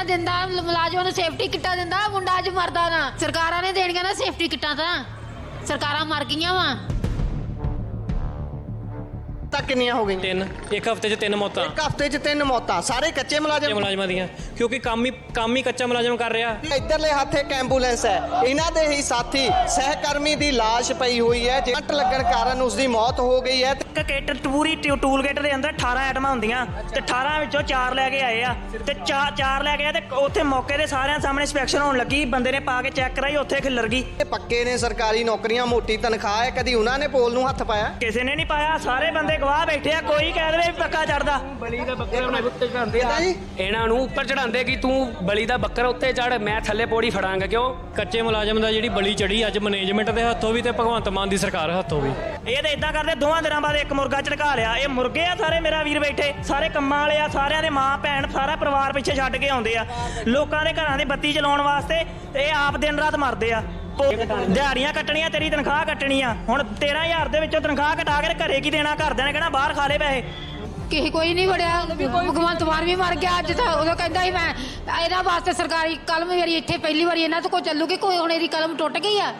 ਕਿੱਟਾਂ ਦਿੰਦਾ ਮੁਲਾਜ਼ਮਾਂ ਨੂੰ ਸੇਫਟੀ ਕਿੱਟਾਂ ਦਿੰਦਾ, ਮੁੰਡਾ ਅੱਜ ਮਰਦਾ ਨਾ। ਸਰਕਾਰਾਂ ਨੇ ਦੇਣੀਆਂ ਨਾ ਸੇਫਟੀ ਕਿੱਟਾਂ ਤਾਂ। ਸਰਕਾਰਾਂ ਮਰ ਗਈਆਂ ਵਾ। ਤਾਂ ਕਿੰਨੀਆਂ ਹੋ ਗਈਆਂ? ਤਿੰਨ ਇੱਕ ਹਫ਼ਤੇ 'ਚ ਤਿੰਨ ਮੌਤਾਂ। ਇੱਕ ਹਫ਼ਤੇ 'ਚ ਤਿੰਨ ਮੌਤਾਂ। ਸਾਰੇ ਕੱਚੇ ਮੁਲਾਜ਼ਮ? ਮੁਲਾਜ਼ਮਾਂ ਦੀਆਂ। ਕਿਉਂਕਿ ਕੰਮ ਹੀ ਕੰਮ ਹੀ ਕੱਚਾ ਮੁਲਾਜ਼ਮ ਕਰ ਰਿਹਾ। ਇੱਧਰਲੇ ਹੱਥ ਇੱਕ ਐਂਬੂਲੈਂਸ ਹੈ। ਇਹਨਾਂ ਦੇ ਹੀ ਸਾਥੀ ਸਹਿਕਰਮੀ ਦੀ ਲਾਸ਼ ਪਈ ਹੋਈ ਹੈ। ਜੱਟ ਲੱਗਣ ਕਾਰਨ ਉਸ ਦੀ ਮੌਤ ਹੋ ਗਈ ਹੈ ਇੱਕ ਕਿੱਟ ਪੂਰੀ ਟੂਲ ਕਿੱਟ ਦੇ ਅੰਦਰ 18 ਆਈਟਮਾਂ ਹੁੰਦੀਆਂ। ਤੇ 18 ਵਿੱਚੋਂ 4 ਲੈ ਕੇ ਆਏ ਆ। ਤੇ 4 ਲੈ ਕੇ ਆਏ ਤੇ ਉੱਥੇ ਮੌਕੇ ਦੇ ਸਾਰਿਆਂ ਸਾਹਮਣੇ ਇੰਸਪੈਕਸ਼ਨ ਹੋਣ ਲੱਗੀ। ਬੰਦੇ ਨੇ ਪਾ ਕੇ ਚੈੱਕ ਕਰਾਈ ਉੱਥੇ ਖਿੱਲਰ ਗਈ। ਇਹ ਪੱਕੇ ਨੇ ਸਰਕਾਰੀ ਨੌਕਰੀਆਂ ਮੋਟੀ ਤਨਖਾਹ ਹੈ। ਕਦੀ ਉਹਨਾਂ ਨੇ ਪੋਲ ਨੂੰ ਹੱਥ ਪਾਇਆ? ਕਿਸੇ ਨੇ ਨਹੀਂ ਪਾਇਆ। ਸਾਰੇ ਬੰਦੇ ਗਵਾਹ ਬੈਠੇ ਆ ਕੋਈ ਕਹਿ ਦੇਵੇ ਵੀ ਪੱਕਾ ਚੜਦਾ। ਇਹਦਾ ਜੀ? ਇਹਨਾਂ ਨੂੰ ਉੱਪਰ ਚੜਾਉਂਦੇ ਕਿ ਤੂੰ ਬਲੀ ਦਾ ਬੱਕਰ ਉੱਤੇ ਚੜ ਮੈਂ ਥੱਲੇ ਪੌੜੀ ਫੜਾਂਗਾ ਕਿਉਂ? ਕੱਚੇ ਮੁਲਾਜ਼ਮ ਦਾ ਜਿਹੜੀ ਬਲੀ ਚੜੀ ਅੱਜ ਮੈਨੇਜਮੈਂਟ ਦੇ ਹੱਥੋਂ ਵੀ ਤੇ ਭਗਵੰਤ ਮਾਨ ਦੀ ਸਰਕਾਰ ਹੱਥੋਂ ਵੀ। ਇਹ ਤਾਂ ਇਦਾਂ ਕਰਦੇ ਦੋਵਾਂ ਦਿਨਾਂ ਬਾਅਦ ਇੱਕ ਮੁਰਗਾ ਝੜਕਾ ਲਿਆ। ਇਹ ਮੁਰਗੇ ਆ ਸਾਰੇ ਮੇਰਾ ਵੀਰ ਬੈਠੇ ਸਾਰੇ ਕੰਮਾਂ ਵਾਲੇ ਆ ਸਾਰਿਆਂ ਦੇ ਮਾਂ ਭੈਣ ਸਾਰਾ ਪਰਿਵਾਰ ਪਿੱਛੇ ਛੱਡ ਕੇ ਆਉਂਦੇ ਆ। ਲੋਕਾਂ ਦੇ ਘਰਾਂ ਦੀ ਬੱਤੀ ਚਲਾਉਣ ਵਾਸਤੇ ਤੇ ਇਹ ਆਪ ਦਿਨ ਰਾਤ ਮਰਦੇ ਆ। ਭੁ- ਦਿਹਾੜੀਆਂ ਕੱਟਣੀਆਂ ਤੇਰੀ ਤਨਖਾਹ ਕੱਟਣੀ ਆ। ਹੁਣ 13000 ਦੇ ਵਿੱਚੋਂ ਤਨਖਾਹ ਕਟਾ ਕੇ ਘਰੇ ਕੀ ਦੇਣਾ? ਘਰਦਿਆਂ ਨੇ ਕਹਿਣਾ ਬਾਹਰ ਖਾ ਲੈ ਪੈਸੇ। ਕਿਸੇ ਕੋਈ ਨਹੀਂ ਵੜਿਆ। ਭਗਵੰਤ ਮਾਨ ਵੀ ਮਰ ਗਿਆ। ਅੱਜ ਤਾਂ ਉਦੋਂ ਕਹਿੰਦਾ ਸੀ ਮੈਂ ਇਹਨਾਂ ਵਾਸਤੇ ਸਰਕਾਰੀ ਕਲਮ ਮੇਰੀ ਇੱਥੇ ਪਹਿਲੀ ਵਾਰੀ ਇਹਨਾਂ ਤੋਂ ਕੋ ਚੱਲੂਗੀ ਕੋਈ ਹੁਣ ਇਹਦੀ ਕਲਮ ਟੁੱਟ ਗਈ ਆ।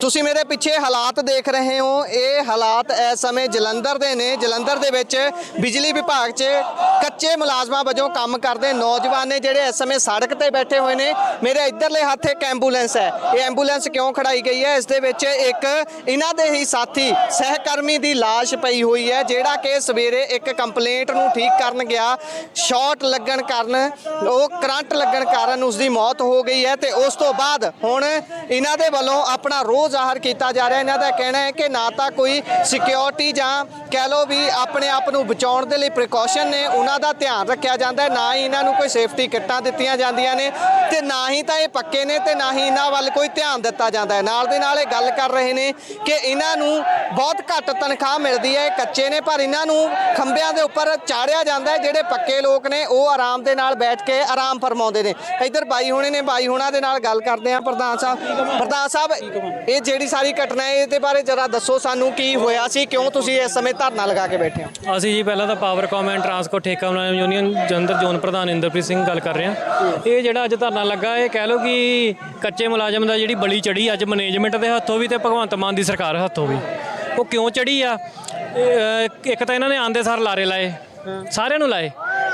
ਤੁਸੀਂ ਮੇਰੇ ਪਿੱਛੇ ਹਾਲਾਤ ਦੇਖ ਰਹੇ ਹੋ। ਇਹ ਹਾਲਾਤ ਇਸ ਸਮੇਂ ਜਲੰਧਰ ਦੇ ਨੇ। ਜਲੰਧਰ ਦੇ ਵਿੱਚ ਬਿਜਲੀ ਵਿਭਾਗ 'ਚ ਕੱਚੇ ਮੁਲਾਜ਼ਮਾਂ ਵਜੋਂ ਕੰਮ ਕਰਦੇ ਨੌਜਵਾਨ ਨੇ ਜਿਹੜੇ ਇਸ ਸਮੇਂ ਸੜਕ ਤੇ ਬੈਠੇ ਹੋਏ ਨੇ। ਮੇਰੇ ਇਧਰਲੇ ਹੱਥ ਇੱਕ ਐਂਬੂਲੈਂਸ ਹੈ। ਇਹ ਐਂਬੂਲੈਂਸ ਕਿਉਂ ਖੜਾਈ ਗਈ ਹੈ? ਇਸ ਦੇ ਵਿੱਚ ਇੱਕ ਇਹਨਾਂ ਦੇ ਹੀ ਸਾਥੀ ਸਹਿਕਰਮੀ ਦੀ ਲਾਸ਼ ਪਈ ਹੋਈ ਹੈ, ਜਿਹੜਾ ਕਿ ਸਵੇਰੇ ਇੱਕ ਕੰਪਲੇਂਟ ਨੂੰ ਠੀਕ ਕਰਨ ਗਿਆ। ਸ਼ਾਰਟ ਲੱਗਣ ਕਾਰਨ, ਉਹ ਕਰੰਟ ਲੱਗਣ ਕਾਰਨ ਉਸ ਦੀ ਮੌਤ ਹੋ ਗਈ ਹੈ ਤੇ ਉਸ ਤੋਂ ਬਾਅਦ ਹੁਣ ਇਹਨਾਂ ਦੇ ਵੱਲੋਂ ਆਪਣਾ ਰੋਹ ਜ਼ਾਹਰ ਕੀਤਾ ਜਾ ਰਿਹਾ। ਇਹਨਾਂ ਦਾ ਕਹਿਣਾ ਹੈ ਕਿ ਨਾ ਤਾਂ ਕੋਈ ਸਿਕਿਉਰਿਟੀ ਜਾਂ ਕਹਿ ਲਓ ਵੀ ਆਪਣੇ ਆਪ ਨੂੰ ਬਚਾਉਣ ਦੇ ਲਈ ਪ੍ਰੀਕਾਸ਼ਨ ਨੇ, ਉਹਨਾਂ ਦਾ ਧਿਆਨ ਰੱਖਿਆ ਜਾਂਦਾ ਹੈ। ਨਾ ਹੀ ਇਹਨਾਂ ਨੂੰ ਕੋਈ ਸੇਫਟੀ ਕਿੱਟਾਂ ਦਿੱਤੀਆਂ ਜਾਂਦੀਆਂ ਨੇ ਤੇ ਨਾ ਹੀ ਤਾਂ ਇਹ ਪੱਕੇ ਨੇ ਤੇ ਨਾ ਹੀ ਇਹਨਾਂ ਵੱਲ ਕੋਈ ਧਿਆਨ ਦਿੱਤਾ ਜਾਂਦਾ ਹੈ। ਨਾਲ ਦੇ ਨਾਲ ਇਹ ਗੱਲ ਕਰ ਰਹੇ ਨੇ ਕਿ ਇਹਨਾਂ ਨੂੰ ਬਹੁਤ ਘੱਟ ਤਨਖਾਹ ਮਿਲਦੀ ਹੈ, ਇਹ ਕੱਚੇ ਨੇ, ਪਰ ਇਹਨਾਂ ਨੂੰ ਖੰਭਿਆਂ ਦੇ ਉੱਪਰ ਚਾੜਿਆ ਜਾਂਦਾ ਹੈ। ਜਿਹੜੇ ਪੱਕੇ ਲੋਕ ਨੇ, ਉਹ ਆਰਾਮ ਦੇ ਨਾਲ ਬੈਠ ਕੇ ਆਰਾਮ ਫਰਮਾਉਂਦੇ ਨੇ। ਇੱਧਰ ਬਾਈ ਹੋਣੇ ਨੇ, ਬਾਈ ਹੋਣਾ ਦੇ ਨਾਲ ਗੱਲ ਕਰਦੇ ਆ ਪ੍ਰਧਾਨ ਸਾਹਿਬ ਪ੍ਰਧਾਨ ਸਾਹਿਬ ਇਹ ਜਿਹੜੀ ਸਾਰੀ ਘਟਨਾ ਹੈ, ਇਹਦੇ ਬਾਰੇ ਜਰਾ ਦੱਸੋ ਸਾਨੂੰ ਕੀ ਹੋਇਆ ਸੀ, ਕਿਉਂ ਤੁਸੀਂ ਇਸ ਸਮੇਂ ਧਰਨਾ ਲਗਾ ਕੇ ਬੈਠੇ ਹੋ? ਅਸੀਂ ਜੀ ਪਹਿਲਾਂ ਤਾਂ ਪਾਵਰਕਾਮ ਐਂਡ ਟਰਾਂਸਕੋ ਠੇਕਾ ਮੁਲਾਜ਼ਮ ਯੂਨੀਅਨ ਜਲੰਧਰ ਜ਼ੋਨ ਪ੍ਰਧਾਨ ਇੰਦਰਪ੍ਰੀਤ ਸਿੰਘ ਗੱਲ ਕਰ ਰਹੇ ਹਾਂ। ਇਹ ਜਿਹੜਾ ਅੱਜ ਧਰਨਾ ਲੱਗਾ, ਇਹ ਕਹਿ ਲਓ ਕਿ ਕੱਚੇ ਮੁਲਾਜ਼ਮ ਦਾ ਜਿਹੜੀ ਬਲੀ ਚੜੀ ਅੱਜ ਮੈਨੇਜਮੈਂਟ ਦੇ ਹੱਥੋਂ ਵੀ ਤੇ ਭਗਵੰਤ ਮਾਨ ਦੀ ਸਰਕਾਰ ਹੱਥੋਂ ਵੀ। ਉਹ ਕਿਉਂ ਚੜੀ ਆ? ਇੱਕ ਤਾਂ ਇਹਨਾਂ ਨੇ ਆਂਦੇ ਸਾਰ ਲਾਰੇ ਲਾਏ, ਸਾਰਿਆਂ ਨੂੰ ਲਾਏ।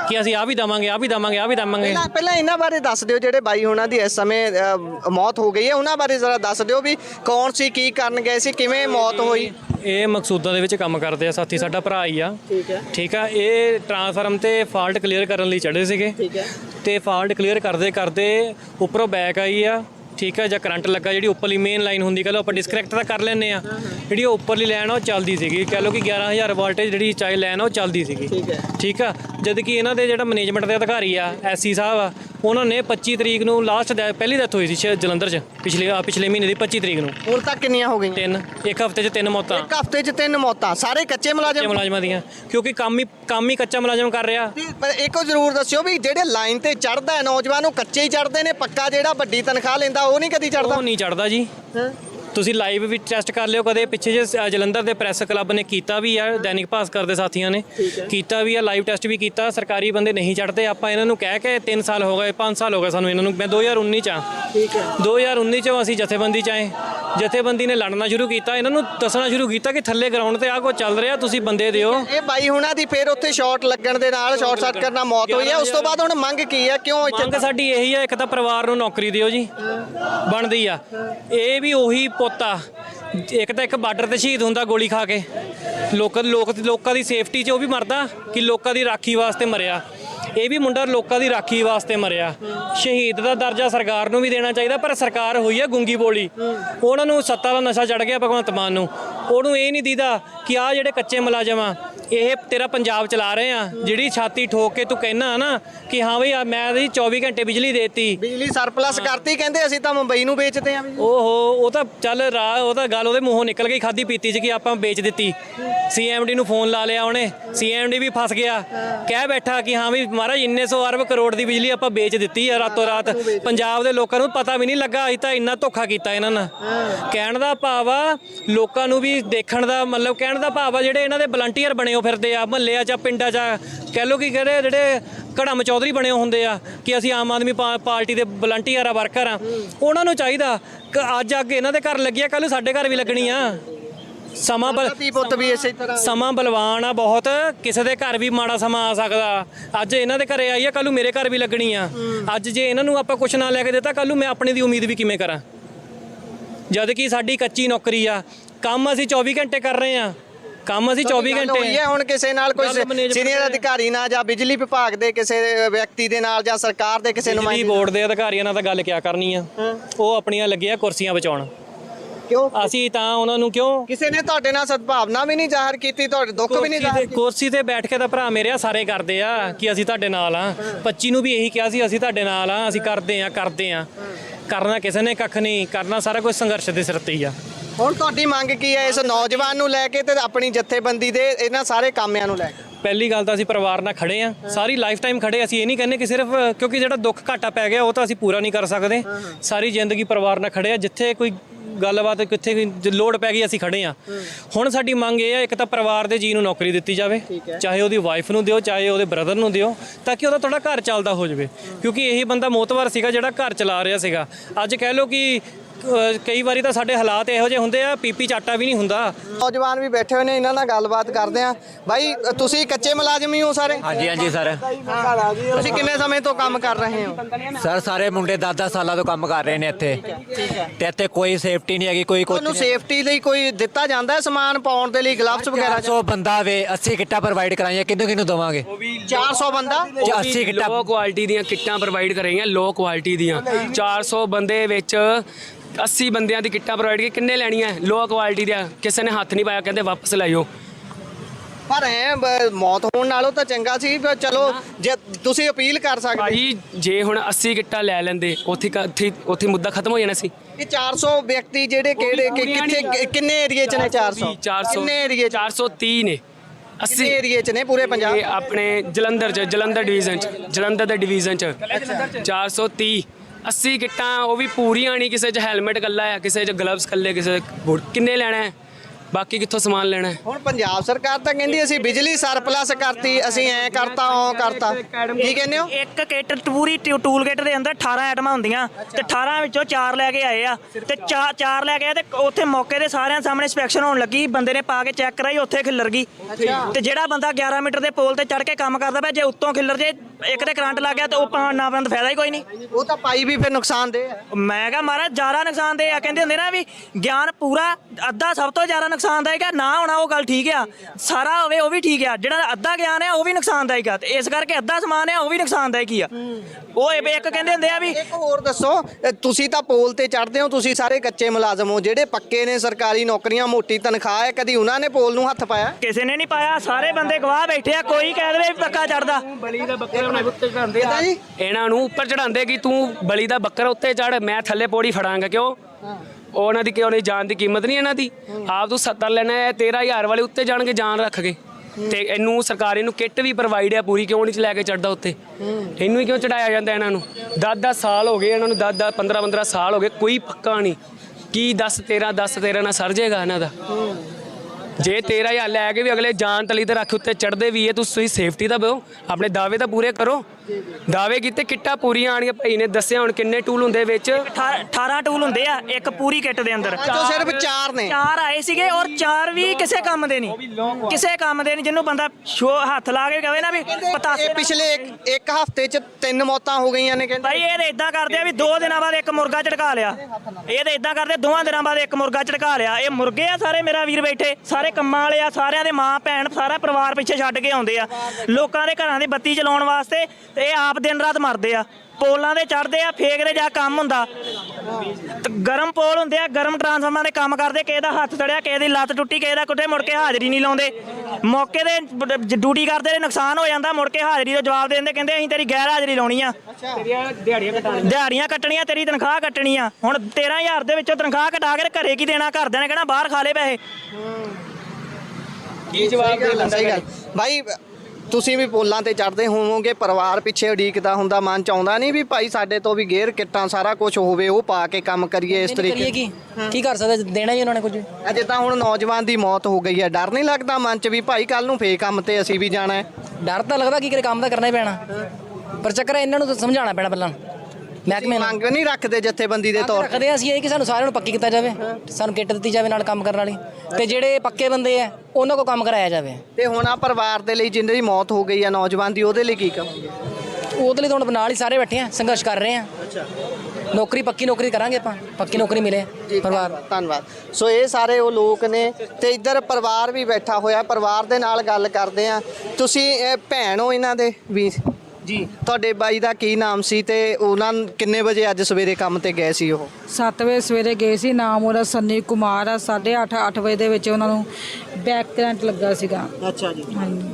ਕਿ ਅਸੀਂ ਆ ਵੀ ਦਵਾਂਗੇ ਆ ਵੀ ਦਵਾਂਗੇ ਆ ਵੀ ਦਵਾਂਗੇ। ਪਹਿਲਾਂ ਪਹਿਲਾਂ ਇਹਨਾਂ ਬਾਰੇ ਦੱਸ ਦਿਓ ਜਿਹੜੇ ਬਾਈ ਹੋਣਾ ਦੀ ਇਸ ਸਮੇਂ ਅ, ਮੌਤ ਹੋ ਗਈ ਹੈ ਉਹਨਾਂ ਬਾਰੇ ਜ਼ਰਾ ਦੱਸ ਦਿਓ ਵੀ ਕੌਣ ਸੀ ਕੀ ਕਰਨ ਗਏ ਸੀ ਕਿਵੇਂ ਮੌਤ ਹੋਈ? ਇਹ ਮਕਸੂਦਾਂ ਦੇ ਵਿੱਚ ਕੰਮ ਕਰਦੇ ਆ ਸਾਥੀ ਸਾਡਾ ਭਰਾ ਹੀ ਆ। ਠੀਕ ਹੈ। ਠੀਕ ਆ ਇਹ ਟਰਾਂਸਫਾਰਮ ਤੇ ਫਾਲਟ ਕਲੀਅਰ ਕਰਨ ਲਈ ਚੜੇ ਸੀਗੇ। ਠੀਕ ਹੈ। ਤੇ ਫਾਲਟ ਕਲੀਅਰ ਕਰਦੇ ਕਰਦੇ ਉੱਪਰੋਂ ਬੈਕ ਆਈ ਆ। ਠੀਕ ਆ ਜਾਂ ਕਰੰਟ ਲੱਗਾ ਜਿਹੜੀ ਉੱਪਰਲੀ ਮੇਨ ਲਾਈਨ ਹੁੰਦੀ ਕਹ ਲਓ ਆਪਾਂ ਡਿਸਕਨੈਕਟ ਤਾਂ ਕਰ ਲੈਂਦੇ ਆ ਜਿਹੜੀ ਉੱਪਰਲੀ ਲਾਈਨ ਆ ਉਹ ਚੱਲਦੀ ਸੀਗੀ। ਕਹ ਲਓ ਕਿ 11000 ਵੋਲਟੇਜ ਜਿਹੜੀ ਚਾਹੇ ਲਾਈਨ ਆ ਉਹ ਚੱਲਦੀ ਸੀਗੀ। ਠੀਕ ਹੈ। ਠੀਕ ਆ? ਜਦ ਕਿ ਇਹਨਾਂ ਦੇ ਜਿਹੜਾ ਮੈਨੇਜਮੈਂਟ ਦੇ ਅਧਿਕਾਰੀ ਆ ਐਸਸੀ ਸਾਹਿਬ ਆ ਉਹਨਾਂ ਨੇ 25 ਤਰੀਕ ਨੂੰ ਲਾਸਟ ਪਹਿਲੀ ਡੈਥ ਹੋਈ ਸੀ ਸ਼ਾਇਦ ਜਲੰਧਰ 'ਚ ਪਿਛਲੇ ਪਿਛਲੇ ਮਹੀਨੇ ਦੀ 25 ਤਰੀਕ ਨੂੰ। ਹੁਣ ਤੱਕ ਕਿੰਨੀਆਂ ਹੋ ਗਈਆਂ? ਤਿੰਨ ਇੱਕ ਹਫ਼ਤੇ 'ਚ ਤਿੰਨ ਮੌਤਾਂ। ਇੱਕ ਹਫ਼ਤੇ 'ਚ ਤਿੰਨ ਮੌਤਾਂ। ਸਾਰੇ ਕੱਚੇ ਕੱਚੇ ਮੁਲਾਜ਼ਮ ਮੁਲਾਜ਼ਮਾਂ ਦੀਆਂ ਕਿਉਂਕਿ ਕੰਮ ਹੀ ਕੰਮ ਹੀ ਕੱਚਾ ਮੁਲਾਜ਼ਮ ਕਰ ਰਿਹਾ। ਪਰ ਇੱਕੋ ਜ਼ਰੂਰ ਦੱਸਿਓ ਵੀ ਜਿਹੜੇ ਲਾਈਨ ਤੇ ਚੜਦਾ ਹੈ ਨੌਜਵਾਨ ਉਹ ਕੱਚੇ ਹੀ ਚੜਦੇ ਨੇ ਪੱਕਾ ਜਿਹੜਾ ਵੱਡੀ ਤਨਖਾਹ ਲੈਂਦਾ ਉਹ ਨਹੀਂ ਕਦੀ ਚੜਦਾ ਉਹ ਨਹੀਂ ਚੜਦਾ ਜੀ। ਤੁਸੀਂ ਲਾਈਵ ਵੀ ਟੈਸਟ ਕਰ ਲਿਓ ਕਦੇ ਪਿੱਛੇ ਜੇ ਜਲੰਧਰ ਦੇ ਪ੍ਰੈਸ ਕਲੱਬ ਨੇ ਕੀਤਾ ਵੀ ਆ ਦੈਨਿਕ ਭਾਸਕਰ ਦੇ ਸਾਥੀਆਂ ਨੇ। ਕੀਤਾ ਵੀ ਆ ਲਾਈਵ ਟੈਸਟ ਵੀ ਕੀਤਾ ਸਰਕਾਰੀ ਬੰਦੇ ਨਹੀਂ ਚੜਦੇ ਆਪਾਂ ਇਹਨਾਂ ਨੂੰ ਕਹਿ ਕੇ 3 ਸਾਲ ਹੋ ਗਏ 5 ਸਾਲ ਹੋ ਗਏ ਸਾਨੂੰ ਇਹਨਾਂ ਨੂੰ। ਮੈਂ 2019 ਚ ਆ। ਠੀਕ ਹੈ। 2019 ਚ ਅਸੀਂ ਜਥੇਬੰਦੀ ਚ ਆਏ। ਜਥੇਬੰਦੀ ਨੇ ਲੜਨਾ ਸ਼ੁਰੂ ਕੀਤਾ ਇਹਨਾਂ ਨੂੰ ਦੱਸਣਾ ਸ਼ੁਰੂ ਕੀਤਾ ਕਿ ਥੱਲੇ ਗਰਾਊਂਡ ਤੇ ਆ ਕੋ ਚੱਲ ਰਿਹਾ ਤੁਸੀਂ ਬੰਦੇ ਦਿਓ। ਇਹ ਬਾਈ ਹੁਣਾਂ ਦੀ ਫੇਰ ਉੱਥੇ ਸ਼ਾਟ ਲੱਗਣ ਦੇ ਨਾਲ ਸ਼ਾਰਟ ਸਰਕਟ ਨਾਲ ਮੌਤ ਹੋਈ ਹੈ। ਉਸ ਤੋਂ ਬਾਅਦ ਹੁਣ ਮੰਗ ਕੀ ਹੈ? ਕਿਉਂ ਇੱਥੇ ਮੰਗ ਸਾਡੀ ਇਹੀ ਆ ਇੱਕ ਤਾਂ ਪਰਿਵਾਰ ਨੂੰ ਨੌਕਰੀ ਦਿਓ ਜੀ। ਬਣਦੀ ਆ। ਇਹ ਵੀ ਉਹੀ ਪੋਤਾ। ਇੱਕ ਤਾਂ ਇੱਕ ਬਾਰਡਰ ਤੇ ਸ਼ਹੀਦ ਹੁੰਦਾ ਗੋਲੀ ਖਾ ਕੇ। ਲੋਕਾਂ ਲੋਕ ਲੋਕਾਂ ਦੀ ਸੇਫਟੀ 'ਚ ਉਹ ਵੀ ਮਰਦਾ ਕਿ ਲੋਕਾਂ ਦੀ ਰਾਖੀ ਵਾਸਤੇ ਮਰਿਆ। ਇਹ ਵੀ ਮੁੰਡਾ ਲੋਕਾਂ ਦੀ ਰਾਖੀ ਵਾਸਤੇ ਮਰਿਆ। ਸ਼ਹੀਦ ਦਾ ਦਰਜਾ ਸਰਕਾਰ ਨੂੰ ਵੀ ਦੇਣਾ ਚਾਹੀਦਾ, ਪਰ ਸਰਕਾਰ ਹੋਈ ਹੈ ਗੁੰਗੀ ਬੋਲੀ। ਉਹਨਾਂ ਨੂੰ ਸੱਤਾ ਦਾ ਨਸ਼ਾ ਚੜ ਗਿਆ ਭਗਵੰਤ ਮਾਨ ਨੂੰ। ਉਹਨੂੰ ਇਹ ਨਹੀਂ ਦੀਦਾ ਕਿ ਆ ਜਿਹੜੇ ਕੱਚੇ ਮੁਲਾਜ਼ਮ ਆ ਇਹ ਤੇਰਾ ਪੰਜਾਬ ਚਲਾ ਰਹੇ ਆ ਜਿਹੜੀ ਛਾਤੀ ਠੋਕ ਕੇ ਤੂੰ ਕਹਿਣਾ ਨਾ ਕਿ ਹਾਂ ਬਈ ਆ ਮੈਂ ਜੀ 24 ਘੰਟੇ ਬਿਜਲੀ ਦੇਤੀ। ਬਿਜਲੀ ਸਰਪਲਸ ਕਰਤੀ ਕਹਿੰਦੇ ਅਸੀਂ ਤਾਂ ਮੁੰਬਈ ਨੂੰ ਵੇਚਦੇ ਆਂ ਵੀ। ਓਹੋ ਉਹ ਤਾਂ ਚੱਲ ਰਾਹ ਉਹ ਤਾਂ ਗੱਲ ਉਹਦੇ ਮੂੰਹੋਂ ਨਿਕਲ ਗਈ ਖਾਦੀ ਪੀਤੀ ਚ ਕਿ ਆਪਾਂ ਵੇਚ ਦਿੱਤੀ। ਸੀਐਮਡੀ ਨੂੰ ਫੋਨ ਲਾ ਲਿਆ ਉਹਨੇ ਸੀਐਮਡੀ ਵੀ ਫਸ ਗਿਆ। ਕਹਿ ਬੈਠਾ ਕਿ ਹਾਂ ਵੀ ਮਹਾਰਾਜ ਇੰਨੇ ਸੌ ਅਰਬ ਕਰੋੜ ਦੀ ਬਿਜਲੀ ਆਪਾਂ ਵੇਚ ਦਿੱਤੀ ਆ ਰਾਤੋਂ ਰਾਤ। ਪੰਜਾਬ ਦੇ ਲੋਕਾਂ ਨੂੰ ਪਤਾ ਵੀ ਨਹੀਂ ਲੱਗਾ ਅਸੀਂ ਤਾਂ ਇੰਨਾ ਧੋਖਾ ਕੀਤਾ ਇਹਨਾਂ ਨਾਲ। ਕਹਿਣ ਦਾ ਭਾਵ ਆ ਲੋਕਾਂ ਨੂੰ ਵੀ ਦੇਖਣ ਦਾ ਮਤਲਬ ਕਹਿਣ ਦਾ ਭਾਵ ਆ ਜਿਹੜੇ ਇਹਨਾਂ ਦੇ ਵਲੰਟੀਅਰ ਬਣੇ ਹੋ ਫਿਰਦੇ ਆ ਮਹੱਲਿਆਂ 'ਚ ਪਿੰਡਾਂ 'ਚ ਕਹਿ ਲੋ ਕਿ ਕਿਹੜੇ ਜਿਹੜੇ ਘੜਮ ਚੌਧਰੀ ਬਣੇ ਹੁੰਦੇ ਆ ਕਿ ਅਸੀਂ ਆਮ ਆਦਮੀ ਪਾਰਟੀ ਦੇ ਵਲੰਟੀਅਰ ਆ ਵਰਕਰ ਆ ਉਹਨਾਂ ਨੂੰ ਚਾਹੀਦਾ ਕਿ ਅੱਜ ਅੱਗੇ ਇਹਨਾਂ ਦੇ ਘਰ ਲੱਗੀ ਆ ਕੱਲ ਸਾਡੇ ਘਰ ਵੀ ਲੱਗਣੀ ਆ ਸਮਾਂ ਬਲ ਪੁੱਤ ਵੀ ਇਸੇ ਤਰ੍ਹਾਂ। ਸਮਾਂ ਬਲਵਾਨ ਆ ਬਹੁਤ ਕਿਸੇ ਦੇ ਘਰ ਵੀ ਮਾੜਾ ਸਮਾਂ ਆ ਸਕਦਾ। ਅੱਜ ਇਹਨਾਂ ਦੇ ਘਰੇ ਆਈ ਆ ਕੱਲ ਨੂੰ ਮੇਰੇ ਘਰ ਵੀ ਲੱਗਣੀ ਆ ਅੱਜ ਜੇ ਇਹਨਾਂ ਨੂੰ ਆਪਾਂ ਕੁਛ ਨਾ ਲੈ ਕੇ ਦਿੱਤਾ ਕੱਲ ਨੂੰ ਮੈਂ ਆਪਣੀ ਦੀ ਉਮੀਦ ਵੀ ਕਿਵੇਂ ਕਰਾਂ? ਜਦ ਕਿ ਸਾਡੀ ਕੱਚੀ ਨੌਕਰੀ ਆ। ਕੰਮ ਅਸੀਂ 24 ਘੰਟੇ ਕਰ ਰਹੇ ਆ। ਕੰਮ ਅਸੀਂ 24 ਗੱਲ ਹੋਈ ਘੰਟੇ ਹੈ ਹੁਣ ਕਿਸੇ ਨਾਲ ਕੋਈ ਸੀਨੀਅਰ ਅਧਿਕਾਰੀ ਨਾਲ ਜਾਂ ਬਿਜਲੀ ਵਿਭਾਗ ਦੇ ਕਿਸੇ ਵਿਅਕਤੀ ਦੇ ਨਾਲ ਜਾਂ ਸਰਕਾਰ ਦੇ ਕਿਸੇ ਨੁਮਾਇੰਦੇ ਬੋਰਡ ਦੇ ਅਧਿਕਾਰੀਆਂ ਨਾਲ ਤਾਂ ਗੱਲ ਕਿਆ ਕਰਨੀ ਆ? ਉਹ ਆਪਣੀਆਂ ਲੱਗੀਆਂ ਕੁਰਸੀਆਂ ਬਚਾਉਣ। ਕਿਉਂ? ਅਸੀਂ ਤਾਂ ਉਹਨਾਂ ਨੂੰ ਕਿਉਂ? ਕਿਸੇ ਨੇ ਤੁਹਾਡੇ ਨਾਲ ਸਦਭਾਵਨਾ ਵੀ ਨਹੀਂ ਜ਼ਾਹਰ ਕੀਤੀ ਤੁਹਾਡੇ ਦੁੱਖ ਵੀ ਨਹੀਂ ਜ਼ਾਹਰ ਕੁਰਸੀ ਤੇ ਬੈਠ ਕੇ ਤਾਂ ਭਰਾ ਮੇਰੇ ਆ ਸਾਰੇ ਕਰਦੇ ਆ ਕਿ ਅਸੀਂ ਤੁਹਾਡੇ ਨਾਲ ਆ 25 ਨੂੰ ਵੀ ਇਹੀ ਕਿਹਾ ਸੀ ਅਸੀਂ ਤੁਹਾਡੇ ਨਾਲ ਆ ਅਸੀਂ ਕਰਦੇ ਆ ਕਰਦੇ ਆ ਕਰਨਾ ਕਿਸੇ ਨੇ ਕੱਖ ਨਹੀਂ ਕਰਨਾ ਸਾਰਾ ਕੁਝ ਸੰਘਰਸ਼ ਦੇ ਸਿਰ ਤੇ ਹੀ ਆ। ਹੁਣ ਤੁਹਾਡੀ ਮੰਗ ਕੀ ਹੈ ਇਸ ਨੌਜਵਾਨ ਨੂੰ ਲੈ ਕੇ ਤੇ ਆਪਣੀ ਜਥੇਬੰਦੀ ਦੇ ਇਹਨਾਂ ਸਾਰੇ ਕਾਮਿਆਂ ਨੂੰ ਲੈ ਕੇ? ਪਹਿਲੀ ਗੱਲ ਤਾਂ ਅਸੀਂ ਪਰਿਵਾਰ ਨਾਲ ਖੜੇ ਆ ਸਾਰੀ ਲਾਈਫ ਟਾਈਮ ਖੜੇ ਅਸੀਂ ਇਹ ਨਹੀਂ ਕਹਿੰਦੇ ਕਿ ਸਿਰਫ ਕਿਉਂਕਿ ਜਿਹੜਾ ਦੁੱਖ ਘਾਟਾ ਪੈ ਗਿਆ ਉਹ ਤਾਂ ਅਸੀਂ ਪੂਰਾ ਨਹੀਂ ਕਰ ਸਕਦੇ। ਸਾਰੀ ਜ਼ਿੰਦਗੀ ਪਰਿਵਾਰ ਨਾਲ ਖੜੇ ਆ ਜਿੱਥੇ ਕੋਈ ਗੱਲਬਾਤ ਕਿੱਥੇ ਜ- ਲੋੜ ਪੈ ਗਈ ਅਸੀਂ ਖੜੇ ਆ। ਹੁਣ ਸਾਡੀ ਮੰਗ ਇਹ ਆ ਇੱਕ ਤਾਂ ਪਰਿਵਾਰ ਦੇ ਜੀ ਨੂੰ ਨੌਕਰੀ ਦਿੱਤੀ ਜਾਵੇ ਚਾਹੇ ਉਹਦੀ ਵਾਈਫ ਨੂੰ ਦਿਓ ਚਾਹੇ ਉਹਦੇ ਬ੍ਰਦਰ ਨੂੰ ਦਿਓ ਤਾਂ ਕਿ ਉਹਦਾ ਥੋੜਾ ਘਰ ਚੱਲਦਾ ਹੋ ਜਾਵੇ। ਕਿਉਂਕਿ ਇਹੀ ਬੰਦਾ ਮੋਤਵਰ ਸੀਗਾ ਜਿਹੜਾ ਘਰ ਚਲਾ ਰਿਹਾ ਸੀਗਾ। ਅੱਜ ਕਹਿ ਲਓ ਕਿ ਕਈ ਵਾਰੀ ਤਾਂ ਸਾਡੇ ਹਾਲਾਤ ਇਹੋ ਜਿਹੇ ਹੁੰਦੇ ਆ ਪੀਪੀ ਚਾਟਾ ਵੀ ਨਹੀਂ ਹੁੰਦਾ। ਨੌਜਵਾਨ ਵੀ ਬੈਠੇ ਹੋਏ ਨੇ ਇਹਨਾਂ ਨਾਲ ਗੱਲਬਾਤ ਕਰਦੇ ਆ। ਬਾਈ ਤੁਸੀਂ ਕੱਚੇ ਮੁਲਾਜ਼ਮ ਹੀ ਹੋ ਸਾਰੇ? ਹਾਂਜੀ ਹਾਂਜੀ ਸਰ। ਤੁਸੀਂ ਕਿੰਨੇ ਸਮੇਂ ਤੋਂ ਕੰਮ ਕਰ ਰਹੇ ਹੋ? ਸਰ ਸਾਰੇ ਮੁੰਡੇ 10-10 ਸਾਲਾਂ ਤੋਂ ਕੰਮ ਕਰ ਰਹੇ ਨੇ ਇੱਥੇ। ਤੇ ਇੱਥੇ ਕੋਈ ਸੇਫਟੀ ਨਹੀਂ ਹੈਗੀ ਕੋਈ ਕੁਝ ਤੁਹਾਨੂੰ ਸੇਫਟੀ ਲਈ ਕੋਈ ਦਿੱਤਾ ਜਾਂਦਾ ਹੈ ਸਮਾਨ ਪਾਉਣ ਦੇ ਲਈ ਗਲਵਸ ਵਗੈਰਾ 400 ਬੰਦਾ ਵੇ 80 ਕਿੱਟਾਂ ਪ੍ਰੋਵਾਈਡ ਕਰਾਈਆਂ ਕਿਹਨੂੰ ਕਿਹਨੂੰ ਦਵਾਂਗੇ? 400 ਬੰਦਾ? ਜੇ 80 ਕਿੱਟਾਂ ਲੋ ਕੁਆਲਿਟੀ ਦੀਆਂ ਕਿੱਟਾਂ ਪ੍ਰੋਵਾਈਡ ਕਰ ਰਹੀਆਂ ਲੋ ਕੁਆਲਿਟੀ ਦੀਆਂ 400 ਬੰਦੇ ਵਿੱਚ 80 ਬੰਦਿਆਂ ਦੀ ਕਿੱਟਾਂ ਪ੍ਰੋਵਾਈਡ ਕੀ ਕਿੰਨੇ ਲੈਣੀਆਂ? ਲੋ ਕੁਆਲਿਟੀ ਦੀਆਂ ਕਿਸੇ ਨੇ ਹੱਥ ਨਹੀਂ ਪਾਇਆ ਕਹਿੰਦੇ ਵਾਪਸ ਲੈ ਜਾਓ। ਪਰ ਐ ਮੌਤ ਹੋਣ ਨਾਲੋਂ ਤਾਂ ਚੰਗਾ ਸੀ ਵੀ ਚਲੋ ਜੇ ਤੁਸੀਂ ਅਪੀਲ ਕਰ ਸਕਦੇ ਭਾਈ ਜੇ ਹੁਣ 80 ਕਿੱਟਾਂ ਲੈ ਲੈਂਦੇ ਉੱਥੇ ਉੱਥੇ ਉੱਥੇ ਮੁੱਦਾ ਖਤਮ ਹੋ ਜਾਣਾ ਸੀ। ਇਹ 400 ਵਿਅਕਤੀ ਜਿਹੜੇ ਕਿਹੜੇ ਕਿੱਥੇ। ਕਿੰਨੇ ਏਰੀਏ ਚ ਨੇ 400 400 ਕਿੰਨੇ ਏਰੀਏ ਚ? 430 ਨੇ। 80 ਕਿੰਨੇ ਏਰੀਏ ਚ ਨੇ ਪੂਰੇ ਪੰਜਾਬ? ਆਪਣੇ ਜਲੰਧਰ ਚ ਜਲੰਧਰ ਡਿਵੀਜ਼ਨ ਚ ਜਲੰਧਰ ਦੇ ਡਿਵੀਜ਼ਨ ਚ। 430 80 ਕਿੱਟਾਂ, ਉਹ ਵੀ ਪੂਰੀਆਂ ਨਹੀਂ, ਕਿਸੇ ਚ ਹੈਲਮਟ ਕੱਲਾ ਹੈ ਕਿਸੇ ਚ ਗਲਵਸ ਕੱਲੇ ਕਿਸੇ 'ਚ ਬੂਟ ਕਿੰਨੇ ਲੈਣਾ? ਹੈ ਬਾਕੀ ਕਿੱਥੋਂ ਸਮਾਨ ਲੈਣਾ ਹੈ? ਹੁਣ ਪੰਜਾਬ ਸਰਕਾਰ ਤਾਂ ਕਹਿੰਦੀ ਅਸੀਂ ਬਿਜਲੀ ਸਰਪਲਸ ਕਰਤੀ ਅਸੀਂ ਐ ਕਰਤਾ ਉਹ ਕਰਤਾ। ਕੀ ਕਹਿੰਦੇ ਹੋ? ਇੱਕ ਕਿੱਟ ਪੂਰੀ ਟੂਲ ਕਿੱਟ ਦੇ ਅੰਦਰ 18 ਆਈਟਮਾਂ ਹੁੰਦੀਆਂ। ਤੇ 18 ਵਿੱਚੋਂ 4 ਲੈ ਕੇ ਆਏ ਆ। ਤੇ 4 ਲੈ ਕੇ ਆਏ ਤੇ ਉੱਥੇ ਮੌਕੇ ਦੇ ਸਾਰਿਆਂ ਸਾਹਮਣੇ ਇੰਸਪੈਕਸ਼ਨ ਹੋਣ ਲੱਗੀ। ਬੰਦੇ ਨੇ ਪਾ ਕੇ ਚੈੱਕ ਕਰਾਈ ਉੱਥੇ ਖਿੱਲਰ ਗਈ। ਤੇ ਜਿਹੜਾ ਬੰਦਾ 11 ਮੀਟਰ ਦੇ ਪੋਲ ਤੇ ਚੜ ਕੇ ਕੰਮ ਕਰਦਾ ਪਿਆ ਜੇ ਉੱਤੋਂ ਖਿੱਲਰ ਜੇ ਇੱਕ ਤੇ ਕਰੰਟ ਲੱਗ ਗਿਆ ਤੇ ਉਹ ਪਾ- ਨਾ ਬੰਦ ਫਾਇਦਾ ਹੀ ਕੋਈ ਨਹੀਂ। ਉਹ ਤਾਂ ਪਾਈ ਵੀ ਫਿਰ ਨੁਕਸਾਨ ਦੇ ਮੈਂ ਕਹਾ ਮਹਾਰਾਜ ਜ਼ਿਆਦਾ ਨੁਕਸਾਨ ਦੇ ਆ। ਕਹਿੰਦੇ ਹੁੰਦੇ ਨਾ ਵੀ ਗਿਆਨ ਪੂਰਾ ਅੱਧਾ ਸਭ ਤੋਂ ਜ਼ਿਆਦਾ ਨੁਕਸਾਨਦਾਇਕ ਆ ਨਾ ਹੋਣਾ ਉਹ ਗੱਲ ਠੀਕ ਆ। ਸਾਰਾ ਹੋਵੇ ਉਹ ਵੀ ਠੀਕ ਆ। ਜਿਹੜਾ ਅੱਧਾ ਗਿਆਨ ਆ ਉਹ ਵੀ ਨੁਕਸਾਨਦਾਇਕ ਆ। ਤੇ ਇਸ ਕਰਕੇ ਅੱਧਾ ਸਮਾਨ ਆ ਉਹ ਵੀ ਨੁਕਸਾਨਦਾਇਕ ਹੀ ਆ। ਉਹ ਇਹ ਇੱਕ ਕਹਿੰਦੇ ਹੁੰਦੇ ਆ ਵੀ ਇੱਕ ਹੋਰ ਦੱਸੋ ਅ, ਤੁਸੀਂ ਤਾਂ ਪੋਲ ਤੇ ਚੜਦੇ ਹੋ ਤੁਸੀਂ ਸਾਰੇ ਕੱਚੇ ਮੁਲਾਜ਼ਮ ਹੋ। ਜਿਹੜੇ ਪੱਕੇ ਨੇ ਸਰਕਾਰੀ ਨੌਕਰੀਆਂ ਮੋਟੀ ਤਨਖਾਹ ਹੈ ਕਦੀ ਉਹਨਾਂ ਨੇ ਪੋਲ ਨੂੰ ਹੱਥ ਪਾਇਆ? ਕਿਸੇ ਨੇ ਨਹੀਂ ਪਾਇਆ ਸਾਰੇ ਬੰਦੇ ਗਵਾਹ ਬੈਠੇ ਆ ਕੋਈ ਕਹਿ ਦੇਵੇ ਵੀ ਪੱਕਾ ਚੜਦਾ ਪਤਾ ਜੀ? ਇਹਨਾਂ ਨੂੰ ਉੱਪਰ ਚੜਾਉਂਦੇ ਕਿ ਤੂੰ ਬਲੀ ਦਾ ਬੱਕਰਾ ਉੱਤੇ ਚੜ ਮੈਂ ਥੱਲੇ ਪੌੜੀ ਫੜਾਂਗਾ ਕਿਉਂ? ਉਹ ਉਹਨਾਂ ਦੀ ਕਿਉਂ ਨਹੀਂ ਜਾਨ ਦੀ ਕੀਮਤ ਨਹੀਂ ਇਹਨਾਂ ਦੀ? ਆਪ ਤੂੰ 70 ਲੈਣਾ ਹੈ 13000 ਵਾਲੇ ਉੱਤੇ ਜਾਣਗੇ ਜਾਨ ਰੱਖ ਕੇ। ਤੇ ਇਹਨੂੰ ਸਰਕਾਰ ਇਹਨੂੰ ਕਿੱਟ ਵੀ ਪ੍ਰੋਵਾਈਡ ਹੈ ਪੂਰੀ, ਕਿਉਂ ਨਹੀਂ ਲੈ ਕੇ ਚੜਦਾ ਉੱਤੇ? ਇਹਨੂੰ ਹੀ ਕਿਉਂ ਚੜਾਇਆ ਜਾਂਦਾ ਇਹਨਾਂ ਨੂੰ? 10-10 ਸਾਲ ਹੋ ਗਏ ਇਹਨਾਂ ਨੂੰ 10-10 15-15 ਸਾਲ ਹੋ ਗਏ, ਕੋਈ ਪੱਕਾ ਨਹੀਂ। ਕੀ 10 13 10 13 ਨਾਲ ਸਰ ਜਾਏਗਾ ਇਹਨਾਂ ਦਾ? ਜੇ 13000 ਲੈ ਕੇ ਵੀ ਅਗਲੇ ਜਾਨ ਤਲੀ ਤੇ ਰੱਖ ਉੱਤੇ ਚੜਦੇ ਵੀ ਇਹ ਤੁਸੀਂ ਸੇਫਟੀ ਦਾ ਦਿਓ ਆਪਣੇ ਦਾਅਵੇ ਤਾਂ ਪੂਰੇ ਕਰੋ। ਦਾਅਵੇ ਕੀਤੇ ਕਿੱਟਾਂ ਪੂਰੀਆਂ ਆਣੀਆਂ ਭਾਈ ਨੇ ਦੱਸਿਆ ਹੁਣ ਕਿੰਨੇ ਟੂਲ ਹੁੰਦੇ ਵਿੱਚ? 18 ਟੂਲ ਹੁੰਦੇ ਆ ਇੱਕ ਪੂਰੀ ਕਿੱਟ ਦੇ ਅੰਦਰ। ਜੋ ਸਿਰਫ 4 ਨੇ। ਚਾਰ ਆਏ ਸੀਗੇ ਔਰ ਚਾਰ ਵੀ ਕਿਸੇ ਕੰਮ ਦੇ ਨਹੀਂ। ਕਿਸੇ ਕੰਮ ਦੇ ਨਹੀਂ ਜਿਹਨੂੰ ਬੰਦਾ ਸ਼ੋ ਹੱਥ ਲਾ ਕੇ ਕਹੇ ਨਾ ਵੀ ਪਤਾਸੇ ਪਿਛਲੇ ਇੱਕ- ਇੱਕ ਹਫ਼ਤੇ ਚ ਤਿੰਨ ਮੌਤਾਂ ਹੋ ਗਈਆਂ ਨੇ ਕਹਿੰਦੇ। ਭਾਈ ਇਹ ਤਾਂ ਇਦਾਂ ਕਰਦੇ ਆ ਵੀ ਦੋ ਦਿਨਾਂ ਬਾਅਦ ਇੱਕ ਮੁਰਗਾ ਝਟਕਾ ਲਿਆ। ਇਹ ਤਾਂ ਇਦਾਂ ਕਰਦੇ ਦੋਵਾਂ ਦਿਨਾਂ ਬਾਅਦ ਇੱਕ ਮੁਰਗਾ ਝਟਕਾ ਲਿਆ। ਇਹ ਮੁਰਗੇ ਆ ਸਾਰੇ ਮੇਰਾ ਵੀਰ ਬੈਠੇ ਸਾਰੇ ਕੰਮਾਂ ਵਾਲੇ ਆ ਸਾਰਿਆਂ ਦੇ ਮਾਂ ਭੈਣ ਸਾਰਾ ਪਰਿਵਾਰ ਪਿੱਛੇ ਛੱਡ ਕੇ ਆਉਂਦੇ ਆ। ਲੋਕਾਂ ਦੇ ਘਰਾਂ ਦੀ ਬੱਤੀ ਚਲਾਉਣ ਵਾਸਤੇ ਤੇ ਇਹ ਆਪ ਦਿਨ ਰਾਤ ਮਰਦੇ ਆ। ਪੋਲਾਂ ਦੇ ਚੜਦੇ ਆ ਫੇਕਦੇ ਜਾ ਕੰਮ ਹੁੰਦਾ। ਤੇ ਗਰਮ ਪੋਲ ਹੁੰਦੇ ਆ ਗਰਮ ਟਰਾਂਸਫਾਰਮਰਾਂ ਦੇ ਕੰਮ ਕਰਦੇ। ਕਿਸੇ ਦਾ ਹੱਥ ਤੜਿਆ ਕਿਸੇ ਦੀ ਲੱਤ ਟੁੱਟੀ ਕਿਸੇ ਦਾ ਕੁੱਟੇ ਮੁੜ ਕੇ ਹਾਜ਼ਰੀ ਨਹੀਂ ਲਾਉਂਦੇ। ਮੌਕੇ ਬ- ਜ- ਡਿਊਟੀ ਕਰਦੇ ਨੇ ਨੁਕਸਾਨ ਹੋ ਜਾਂਦਾ ਮੁੜ ਕੇ ਹਾਜ਼ਰੀ ਦਾ ਜਵਾਬ ਦੇ ਦਿੰਦੇ ਕਹਿੰਦੇ ਅਸੀਂ ਤੇਰੀ ਗੈਰ ਹਾਜ਼ਰੀ ਲਾਉਣੀ ਆ। ਦਿਹਾੜੀਆਂ ਕੱਟਣੀਆਂ ਤੇਰੀ ਤਨਖਾਹ ਕੱਟਣੀ ਆ। ਹੁਣ 13000 ਦੇ ਵਿੱਚੋਂ ਤਨਖਾਹ ਕਟਾ ਕੇ ਤੇ ਘਰੇ ਕੀ ਦੇਣਾ? ਘਰਦਿਆਂ ਨੇ ਕਹਿਣਾ ਬਾਹਰ ਖਾ ਲੇ ਪੈਸੇ। ਕੀ ਜਵਾਬ ਦੇ ਸਹੀ ਗੱਲ ਭਾਈ ਤੁਸੀਂ ਵੀ ਪੋਲਾਂ ਤੇ ਚੜਦੇ ਹੋਵੋਗੇ ਪਰਿਵਾਰ ਪਿੱਛੇ ਉਡੀਕਦਾ ਹੁੰਦਾ ਮਨ ਚ ਆਉਂਦਾ ਨਹੀਂ ਵੀ ਭਾਈ ਸਾਡੇ ਤੋਂ ਵੀ ਗੇਅਰ ਕਿੱਟਾਂ ਸਾਰਾ ਕੁਝ ਹੋਵੇ ਉਹ ਪਾ ਕੇ ਕੰਮ ਕਰੀਏ ਇਸ ਕਰੀਏ ਤਰੀਕੇ। ਕੀ? ਕੀ ਕਰ ਸਕਦੇ? ਦੇਣਾ ਹੀ ਉਹਨਾਂ ਨੇ ਕੁਝ। ਅਜੇ ਤਾਂ ਹੁਣ ਨੌਜਵਾਨ ਦੀ ਮੌਤ ਹੋ ਗਈ ਹੈ। ਡਰ ਨਹੀਂ ਲੱਗਦਾ ਮਨ ਚ ਵੀ ਭਾਈ ਕੱਲ ਨੂੰ ਫੇਰ ਕੰਮ ਤੇ ਅਸੀਂ ਵੀ ਜਾਣਾ ਹੈ। ਡਰ ਤਾਂ ਲੱਗਦਾ ਕੀ ਕਰੇ ਕੰਮ ਤਾਂ ਕਰਨਾ ਹੀ ਪੈਣਾ। ਪਰ ਚੱਕਰ ਹੈ ਇਹਨਾਂ ਨੂੰ ਤਾਂ ਸਮਝਾਉਣਾ ਪੈਣਾ ਪਹਿਲਾਂ। ਮਹਿਕਮੇ ਮੰਗ ਨਹੀਂ ਰੱਖਦੇ ਜਥੇਬੰਦੀ ਦੇ ਤੌਰ ਰੱਖਦੇ ਹਾਂ ਅਸੀਂ ਇਹ ਕਿ ਸਾਨੂੰ ਸਾਰਿਆਂ ਨੂੰ ਪੱਕੀ ਕੀਤਾ ਜਾਵੇ ਸਾਨੂੰ ਕਿੱਟ ਦਿੱਤੀ ਜਾਵੇ ਨਾਲ ਕੰਮ ਕਰਨ ਵਾਲੀ। ਤੇ ਜਿਹੜੇ ਪੱਕੇ ਬੰਦੇ ਆ ਉਹਨਾਂ ਕੋਲ ਕੰਮ ਕਰਾਇਆ ਜਾਵੇ। ਤੇ ਹੁਣ ਆ ਪਰਿਵਾਰ ਦੇ ਲਈ ਜਿੰਨੇ ਦੀ ਮੌਤ ਹੋ ਗਈ ਹੈ ਨੌਜਵਾਨ ਦੀ ਉਹਦੇ ਲਈ ਕੀ ਕਹੋਗੇ? ਉਹਦੇ ਲਈ ਤਾਂ ਹੁਣ ਨਾਲ ਹੀ ਸਾਰੇ ਬੈਠੇ ਆ ਸੰਘਰਸ਼ ਕਰ ਰਹੇ ਆ। ਨੌਕਰੀ ਪੱਕੀ ਨੌਕਰੀ ਕਰਾਂਗੇ ਆਪਾਂ। ਪੱਕੀ ਨੌਕਰੀ ਮਿਲੇ ਪਰਿਵਾਰ ਧੰਨਵਾਦ ਸੋ ਇਹ ਸਾਰੇ ਉਹ ਲੋਕ ਨੇ ਤੇ ਇੱਧਰ ਪਰਿਵਾਰ ਵੀ ਬੈਠਾ ਹੋਇਆ ਪਰਿਵਾਰ ਦੇ ਨਾਲ ਗੱਲ ਕਰਦੇ ਆ। ਤੁਸੀਂ ਭੈਣ ਹੋ ਇਹਨਾਂ ਦੇ ਵੀ? ਜੀ। ਤੁਹਾਡੇ ਬਾਈ ਦਾ ਕੀ ਨਾਮ ਸੀ ਤੇ ਉਹਨਾਂ ਕਿੰਨੇ ਵਜੇ ਅੱਜ ਸਵੇਰੇ ਕੰਮ ਤੇ ਗਏ ਸੀ ਉਹ? 7 ਵਜੇ ਸਵੇਰੇ ਗਏ ਸੀ। ਨਾਮ ਉਹਦਾ ਸੰਨੀ ਕੁਮਾਰ ਆ 8:30 8 ਵਜੇ ਦੇ ਵਿੱਚ ਉਹਨਾਂ ਨੂੰ ਬੈਕ ਕਰੰਟ ਲੱਗਾ ਸੀਗਾ। ਅੱਛਾ ਜੀ।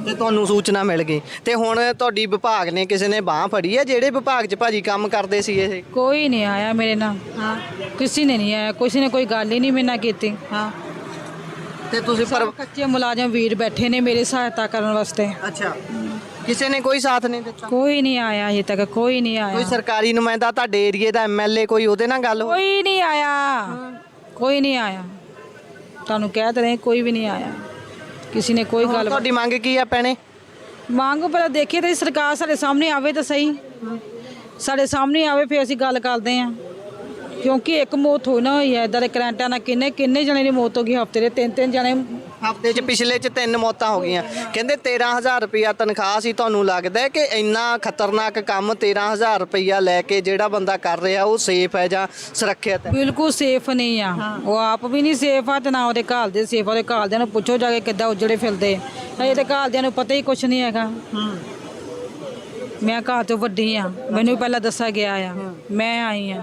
ਤੇ ਤੁਹਾਨੂੰ ਸੂਚਨਾ ਮਿਲ ਗਈ। ਤੇ ਹੁਣ ਤੁਹਾਡੀ ਵਿਭਾਗ ਨੇ ਕਿਸੇ ਨੇ ਬਾਹ ਫੜੀ ਹੈ? ਜਿਹੜੇ ਵਿਭਾਗ 'ਚ ਭਾਜੀ ਕੰਮ ਕਰਦੇ ਸੀ ਇਹ? ਕੋਈ ਨਹੀਂ ਆਇਆ ਮੇਰੇ ਨਾਲ। ਹਾਂ। ਕਿਸੇ ਨੇ ਨਹੀਂ ਆਇਆ। ਕਿਸੇ ਨੇ ਕੋਈ ਗੱਲ ਹੀ ਨਹੀਂ ਮੇਰੇ ਨਾਲ ਕੀਤੀ। ਹਾਂ। ਤੇ ਤੁਸੀਂ ਪਰ ਕੱਚੇ ਮੁਲਾਜ਼ਮ ਵੀਰ ਬੈਠੇ ਨੇ ਮੇਰੀ ਸਹਾਇਤਾ ਕਰਨ ਵਾਸਤੇ। ਅੱਛਾ। ਕਿਸੇ ਨੇ ਕੋਈ ਸਾਥ ਨਹੀਂ ਦਿੱਤਾ। ਕੋਈ ਨਹੀਂ ਆਇਆ ਅਜੇ ਤੱਕ ਕੋਈ ਨਹੀਂ ਕੋਈ ਆਇਆ ਸਰਕਾਰੀ ਨੁਮਾਇੰਦਾ ਤੁਹਾਡੇ ਏਰੀਏ ਦਾ ਐਮਐਲਏ ਕੋਈ ਉਹਦੇ ਨਾਲ ਗੱਲ ਹੋਈ ਕੋਈ ਨਹੀਂ ਆਇਆ। ਕੋਈ ਨਹੀਂ ਆਇਆ। ਤੁਹਾਨੂੰ ਕਹਿ ਤੇ ਰਹੇ ਕੋਈ ਵੀ ਨਹੀਂ ਆਇਆ। ਕਿਸੇ ਨੇ ਕੋਈ ਗੱਲ ਤੁਹਾਡੀ ਮੰਗ ਕੀ ਆ ਭੈਣੇ? ਮੰਗ ਪਰ ਦੇਖੀਏ ਤੇ ਸਰਕਾਰ ਸਾਡੇ ਸਾਹਮਣੇ ਆਵੇ ਤਾਂ ਸਹੀ। ਸਾਡੇ ਸਾਹਮਣੇ ਆਵੇ ਫਿਰ ਅਸੀਂ ਗੱਲ ਕਰਦੇ ਆਂ ਕਿਉਂਕਿ ਇੱਕ ਮੌਤ ਹੋਈ ਨਾ ਹੋਈ ਹੈ ਇਦਾਂ ਦੇ ਕਰੰਟਾਂ ਨਾਲ ਕਿੰਨੇ ਕਿੰਨੇ ਜਣੇ ਦੀ ਮੌਤ ਹੋ ਗਈ ਹਫ਼ਤੇ ਦੇ ਤਿੰਨ ਤਿੰਨ ਜਣੇ ਹਫ਼ਤੇ 'ਚ ਪਿਛਲੇ 'ਚ ਤਿੰਨ ਮੌਤਾਂ ਹੋ ਗਈਆਂ। ਕਹਿੰਦੇ 13000 ਰੁਪਇਆ ਤਨਖਾਹ ਸੀ ਤੁਹਾਨੂੰ ਲੱਗਦਾ ਹੈ ਕਿ ਇੰਨਾ ਖਤਰਨਾਕ ਕੰਮ 13000 ਰੁਪਇਆ ਲੈ ਕੇ ਜਿਹੜਾ ਬੰਦਾ ਕਰ ਰਿਹਾ ਉਹ ਸੇਫ ਹੈ ਜਾਂ ਸੁਰੱਖਿਅਤ ਹੈ? ਬਿਲਕੁਲ ਸੇਫ ਨਹੀਂ ਆ। ਉਹ ਆਪ ਵੀ ਨਹੀਂ ਸੇਫ ਆ ਤੇ ਨਾ ਉਹਦੇ ਘਰ ਦੇ ਸੇਫ ਉਹਦੇ ਘਰਦਿਆਂ ਨੂੰ ਪੁੱਛੋ ਜਾ ਕੇ ਕਿੱਦਾਂ ਉਜੜੇ ਫਿਰਦੇ। ਹਜੇ ਤੇ ਘਰਦਿਆਂ ਨੂੰ ਪਤਾ ਹੀ ਕੁਛ ਨਹੀਂ ਹੈਗਾ। ਮੈਂ ਘਰ ਤੋਂ ਵੱਡੀ ਆ। ਮੈਨੂੰ ਪਹਿਲਾਂ ਦੱਸਿਆ ਗਿਆ ਆ। ਮੈਂ ਆਈ ਆ।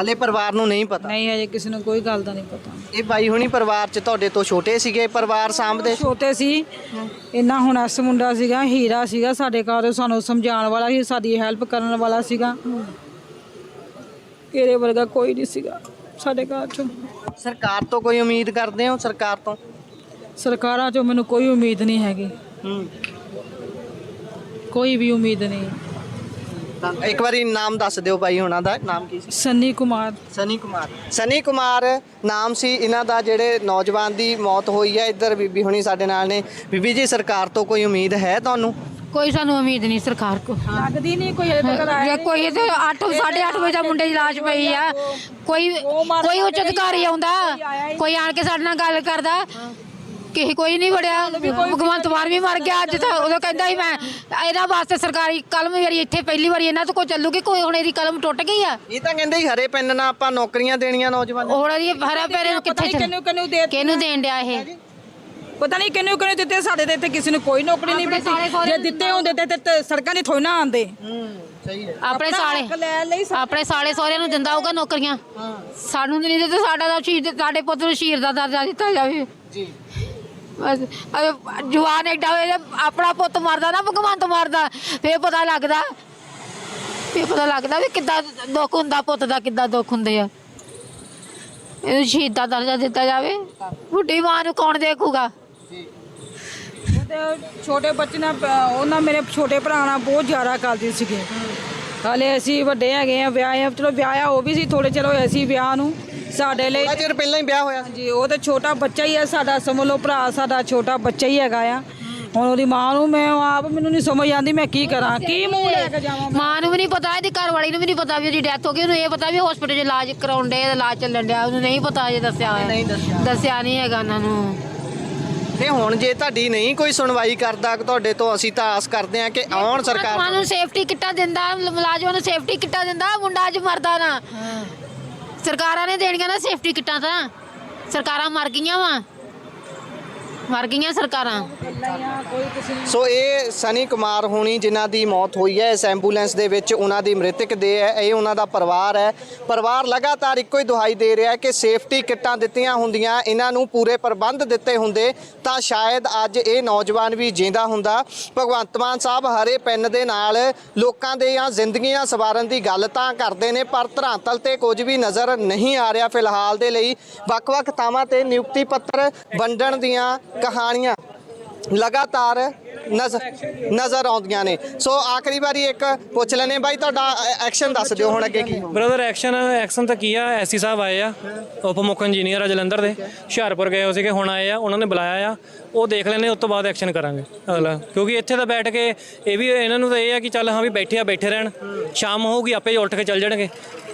ਹਲੇ ਪਰਿਵਾਰ ਨੂੰ ਨਹੀਂ ਪਤਾ। ਨਹੀਂ ਹਜੇ ਕਿਸੇ ਨੂੰ ਕੋਈ ਗੱਲ ਦਾ ਨਹੀਂ ਪਤਾ। ਇਹ ਬਾਈ ਹੁਣੀ ਪਰਿਵਾਰ 'ਚ ਤੁਹਾਡੇ ਤੋਂ ਛੋਟੇ ਸੀਗੇ ਪਰਿਵਾਰ ਸਾਂਭਦੇ? ਛੋਟੇ ਸੀ। ਇੰਨਾ ਹੁਣ ਅਸ ਮੁੰਡਾ ਸੀਗਾ ਹੀਰਾ ਸੀਗਾ ਸਾਡੇ ਘਰ ਸਾਨੂੰ ਸਮਝਾਉਣ ਵਾਲਾ ਸੀ ਸਾਡੀ ਹੈਲਪ ਕਰਨ ਵਾਲਾ ਸੀਗਾ। ਇਹਦੇ ਵਰਗਾ ਕੋਈ ਨਹੀਂ ਸੀਗਾ ਸਾਡੇ ਘਰ ਚੋਂ। ਸਰਕਾਰ ਤੋਂ ਕੋਈ ਉਮੀਦ ਕਰਦੇ ਹੋ? ਸਰਕਾਰ ਤੋਂ? ਸਰਕਾਰਾਂ ਚੋਂ ਮੈਨੂੰ ਕੋਈ ਉਮੀਦ ਨਹੀਂ ਹੈਗੀ। ਕੋਈ ਵੀ ਉਮੀਦ ਨਹੀਂ। ਤਾਂ ਇੱਕ ਵਾਰੀ ਨਾਮ ਦੱਸ ਦਿਓ ਬਾਈ ਹੁਣਾਂ ਦਾ ਨਾਮ ਕੀ ਸੀ? ਸੰਨੀ ਕੁਮਾਰ। ਸਨੀ ਕੁਮਾਰ। ਸਨੀ ਕੁਮਾਰ ਨਾਮ ਸੀ ਇਹਨਾਂ ਦਾ ਜਿਹੜੇ ਨੌਜਵਾਨ ਦੀ ਮੌਤ ਹੋਈ ਹੈ ਇੱਧਰ ਬੀਬੀ ਹੁਣੀ ਸਾਡੇ ਨਾਲ ਨੇ। ਬੀਬੀ ਜੀ ਸਰਕਾਰ ਤੋਂ ਕੋਈ ਉਮੀਦ ਹੈ ਤੁਹਾਨੂੰ? ਕੋਈ ਸਾਨੂੰ ਉਮੀਦ ਨਹੀਂ ਸਰਕਾਰ ਕੋ। ਲੱਗਦੀ ਨਹੀਂ ਕੋਈ ਹਜੇ ਤੱਕ ਜੇ ਕੋਈ ਇਹ 8 8:30 ਵਜੇ ਦਾ ਮੁੰਡੇ ਦੀ ਲਾਸ਼ ਪਈ ਆ। ਕੋਈ ਕੋਈ ਉੱਚ ਅਧਿਕਾਰੀ ਆਉਂਦਾ। ਕੋਈ ਆਣ ਕੇ ਸਾਡੇ ਨਾਲ ਗੱਲ ਕਰਦਾ। ਕਿਸੇ ਕੋਈ ਨਹੀਂ ਵੜਿਆ। ਭਗਵੰਤ ਮਾਨ ਵੀ ਮਰ ਗਿਆ ਅੱਜ ਤਾਂ ਉਦੋਂ ਕਹਿੰਦਾ ਸੀ ਮੈਂ ਇਹਨਾਂ ਵਾਸਤੇ ਸਰਕਾਰੀ ਕਲਮ ਮੇਰੀ ਇੱਥੇ ਪਹਿਲੀ ਵਾਰੀ ਇਹਨਾਂ ਤੋਂ ਕੋ ਚੱਲੂਗੀ ਕੋਈ ਹੁਣ ਇਹਦੀ ਕਲਮ ਟੁੱਟ ਗਈ ਆ। ਇਹ ਤਾਂ ਕਹਿੰਦੇ ਸੀ ਹਰੇ ਪੈਨ ਨਾਲ ਆਪਾਂ ਨੌਕਰੀਆਂ ਦੇਣੀਆਂ ਨੌਜਵਾਨਾਂ ਹੁਣ ਇਹਦੀ ਹਰਾ ਪੈਰੇ ਨੂੰ ਕਿੱਥੇ ਚੱਲ? ਕਿੰਨੂੰ ਕਿੰਨੂੰ ਦੇ ਕਿਹਨੂੰ ਦੇਣ ਡਿਆ ਇਹ? ਪਤਾ ਨਹੀਂ ਕਿੰਨੂੰ ਕਿੰਨੂੰ ਦਿੱਤੇ ਸਾਡੇ ਤੇ ਇੱਥੇ ਕਿਸੇ ਨੂੰ ਕੋਈ ਨੌਕਰੀ ਨਹੀਂ ਆਪਣੇ ਸਹੁਰੇ ਜੇ ਦਿੱਤੇ ਹੁੰਦੇ ਤੇ ਤੇ ਸੜਕਾਂ 'ਤੇ ਥੋੜੀ ਨਾ ਆਂਦੇ ਆਪਣੇ ਸਾਲੇ ਲੈ ਲਈ ਆਪਣੇ ਸਾਲੇ ਸਹੁਰਿਆਂ ਨੂੰ ਦਿੰਦਾ ਹੋਊਗਾ ਨੌਕਰੀਆਂ। ਸਾਨੂੰ ਨਹੀਂ ਦਿੱਤੇ ਸਾਡਾ ਤਾਂ ਸ਼ਹੀਦ ਸਾਡੇ ਪੁੱਤ ਨੂੰ ਸ਼ਹੀਦ ਦਾ ਦਰਜਾ ਦਿੱਤਾ ਜਾਵੇ। ਜੀ। ਜਵਾਨ ਐਡਾ ਹੋਇਆ ਆਪਣਾ ਪੁੱਤ ਮਰਦਾ ਨਾ, ਭਗਵੰਤ ਮਰਦਾ, ਫੇਰ ਪਤਾ ਲੱਗਦਾ, ਫੇਰ ਪਤਾ ਲੱਗਦਾ ਵੀ ਕਿੱਦਾਂ ਦੁੱਖ ਹੁੰਦਾ, ਪੁੱਤ ਦਾ ਕਿੱਦਾਂ ਦੁੱਖ ਹੁੰਦੇ ਆ। ਇਹਨੂੰ ਸ਼ਹੀਦ ਦਾ ਦਰਜਾ ਦਿੱਤਾ ਜਾਵੇ। ਬੁੱਢੀ ਮਾਂ ਨੂੰ ਕੌਣ ਦੇਖੂਗਾ? ਤੇ ਛੋਟੇ ਬੱਚੇ ਨਾਲ ਪ- ਉਹਨਾਂ ਮੇਰੇ ਛੋਟੇ ਭਰਾ ਨਾਲ ਬਹੁਤ ਜ਼ਿਆਦਾ ਕਰਦੇ ਸੀਗੇ। ਹਾਲੇ ਅਸੀਂ ਵੱਡੇ ਹੈਗੇ ਆ, ਵਿਆਹ ਆ, ਚਲੋ ਵਿਆਹ ਆ, ਉਹ ਵੀ ਸੀ ਥੋੜੇ ਚਿਰ ਹੋਏ ਸੀ ਵਿਆਹ ਨੂੰ। ਸਾਡੇ ਲਈ ਚਿਰ ਪਹਿਲਾਂ ਹੀ ਵਿਆਹ ਹੋਇਆ। ਸੀ ਜੀ ਉਹ ਤਾਂ ਛੋਟਾ ਬੱਚਾ ਹੀ ਹੈ ਸਾਡਾ ਸਮਝ ਲਓ ਭਰਾ ਸਾਡਾ ਛੋਟਾ ਬੱਚਾ ਹੀ ਹੈਗਾ ਆ। ਹੁਣ ਉਹਦੀ ਮਾਂ ਨੂੰ ਮੈਂ ਆਪ ਮੈਨੂੰ ਨਹੀਂ ਸਮਝ ਆਉਂਦੀ ਮੈਂ ਕੀ ਕਰਾਂ ਕੀ ਮੂੰਹ ਲੈ ਕੇ ਜਾਵਾਂ ਮਾਂ? ਨੂੰ ਵੀ ਨਹੀਂ ਪਤਾ ਇਹਦੀ ਘਰ ਵਾਲੀ ਨੂੰ ਵੀ ਨਹੀਂ ਪਤਾ ਵੀ ਉਹਦੀ ਡੈਥ ਹੋ ਗਈ ਉਹਨੂੰ ਇਹ ਪਤਾ ਵੀ ਹਸਪੀਟਲ 'ਚ ਇਲਾਜ ਕਰਾਉਣ ਦੇ ਇਲਾਜ ਚੱਲਣ ਡਿਆ ਉਹਨੂੰ ਨਹੀਂ ਪਤਾ ਜੇ ਦੱਸਿਆ ਹੋਇਆ। ਨਹੀਂ ਦੱਸਿਆ। ਦੱਸਿਆ ਨਹੀਂ ਹੈਗਾ ਉਹਨਾਂ ਨੂੰ। ਤੇ ਹੁਣ ਜੇ ਤੁਹਾਡੀ ਨਹੀਂ ਕੋਈ ਸੁਣਵਾਈ ਕਰਦਾ ਤੁਹਾਡੇ ਤੋਂ ਅਸੀਂ ਤਾਂ ਆਸ ਕਰਦੇ ਹਾਂ ਕਿ ਆਉਣ ਸਰਕਾਰ ਨੂੰ ਸੇਫਟੀ ਕਿੱਟਾਂ ਦਿੰਦਾ ਮੁਲਾਜ਼ਮਾਂ ਨੂੰ ਸੇਫਟੀ ਕਿੱਟਾਂ ਦਿੰਦਾ ਮੁੰਡਾ ਅੱਜ ਮਰਦਾ ਨਾ। ਸਰਕਾਰਾਂ ਨੇ ਦੇਣੀਆਂ ਨਾ ਸੇਫਟੀ ਕਿੱਟਾਂ ਤਾਂ। ਸਰਕਾਰਾਂ ਮਰ ਗਈਆਂ ਵਾ। ਮਰ ਗਈਆਂ ਸਰਕਾਰਾਂ? ਸੋ ਇਹ ਸਨੀ ਕੁਮਾਰ ਹੋਣੀ ਜਿਨ੍ਹਾਂ ਦੀ ਮੌਤ ਹੋਈ ਹੈ, ਇਸ ਐਂਬੂਲੈਂਸ ਦੇ ਵਿੱਚ ਉਹਨਾਂ ਦੀ ਮ੍ਰਿਤਕ ਦੇ ਹੈ, ਇਹ ਉਹਨਾਂ ਦਾ ਪਰਿਵਾਰ ਹੈ। ਪਰਿਵਾਰ ਲਗਾਤਾਰ ਇੱਕੋ ਹੀ ਦੁਹਾਈ ਦੇ ਰਿਹਾ ਹੈ ਕਿ ਸੇਫਟੀ ਕਿੱਟਾਂ ਦਿੱਤੀਆਂ ਹੁੰਦੀਆਂ, ਇਹਨਾਂ ਨੂੰ ਪੂਰੇ ਪ੍ਰਬੰਧ ਦਿੱਤੇ ਹੁੰਦੇ, ਤਾਂ ਸ਼ਾਇਦ ਅੱਜ ਇਹ ਨੌਜਵਾਨ ਵੀ ਜਿੰਦਾ ਹੁੰਦਾ। ਭਗਵੰਤ ਮਾਨ ਸਾਹਿਬ ਹਰੇ ਪੈਨ ਦੇ ਨਾਲ ਲੋਕਾਂ ਦੇ ਜਾਂ ਜ਼ਿੰਦਗੀਆਂ ਸਵਾਰਨ ਦੀ ਗੱਲ ਤਾਂ ਕਰਦੇ ਨੇ, ਪਰ ਧਰਾਤਲ ਤੇ ਕੁਝ ਵੀ ਨਜ਼ਰ ਨਹੀਂ ਆ ਰਿਹਾ ਫਿਲਹਾਲ ਦੇ ਲਈ। ਵੱਖ-ਵੱਖ ਥਾਵਾਂ ਤੇ ਨਿਯੁਕਤੀ ਪੱਤਰ ਵੰਡਣ ਦੀਆਂ ਕਹਾਣੀਆਂ। ਲਗਾਤਾਰ ਨਜ਼ਰ ਨਜ਼ਰ ਆਉਂਦੀਆਂ ਨੇ। ਸੋ ਆਖਰੀ ਵਾਰੀ ਇੱਕ ਪੁੱਛ ਲੈਨੇ ਬਾਈ ਤੁਹਾਡਾ ਐਕਸ਼ਨ ਦੱਸ ਦਿਓ ਹੁਣ ਅੱਗੇ ਕੀ। ਬ੍ਰਦਰ ਐਕਸ਼ਨ ਐਕਸ਼ਨ ਤਾਂ ਕੀ ਆ? ਐਸੀ ਸਾਹਿਬ ਆਏ ਆ ਉਪ ਮੁੱਖ ਇੰਜੀਨੀਅਰ ਆ ਜਲੰਧਰ ਦੇ। ਹੁਸ਼ਿਆਰਪੁਰ ਗਏ ਹੋ ਸੀਗੇ ਹੁਣ ਆਏ ਆ ਉਹਨਾਂ ਨੇ ਬੁਲਾਇਆ ਆ। ਉਹ ਦੇਖ ਲੈਣੇ ਉਸ ਤੋਂ ਬਾਅਦ ਐਕਸ਼ਨ ਕਰਾਂਗੇ। ਅਗਲਾ ਕਿਉਂਕਿ ਇੱਥੇ ਤਾਂ ਬੈਠ ਕੇ ਇਹ ਵੀ ਇਹਨਾਂ ਨੂੰ ਤਾਂ ਇਹ ਆ ਕਿ ਚੱਲ ਹਾਂ ਵੀ ਬੈਠੇ ਆ ਬੈਠੇ ਰਹਿਣ। ਸ਼ਾਮ ਹੋਊਗੀ ਆਪੇ ਉੱਠ ਕੇ ਚੱਲ ਜਾਣਗੇ।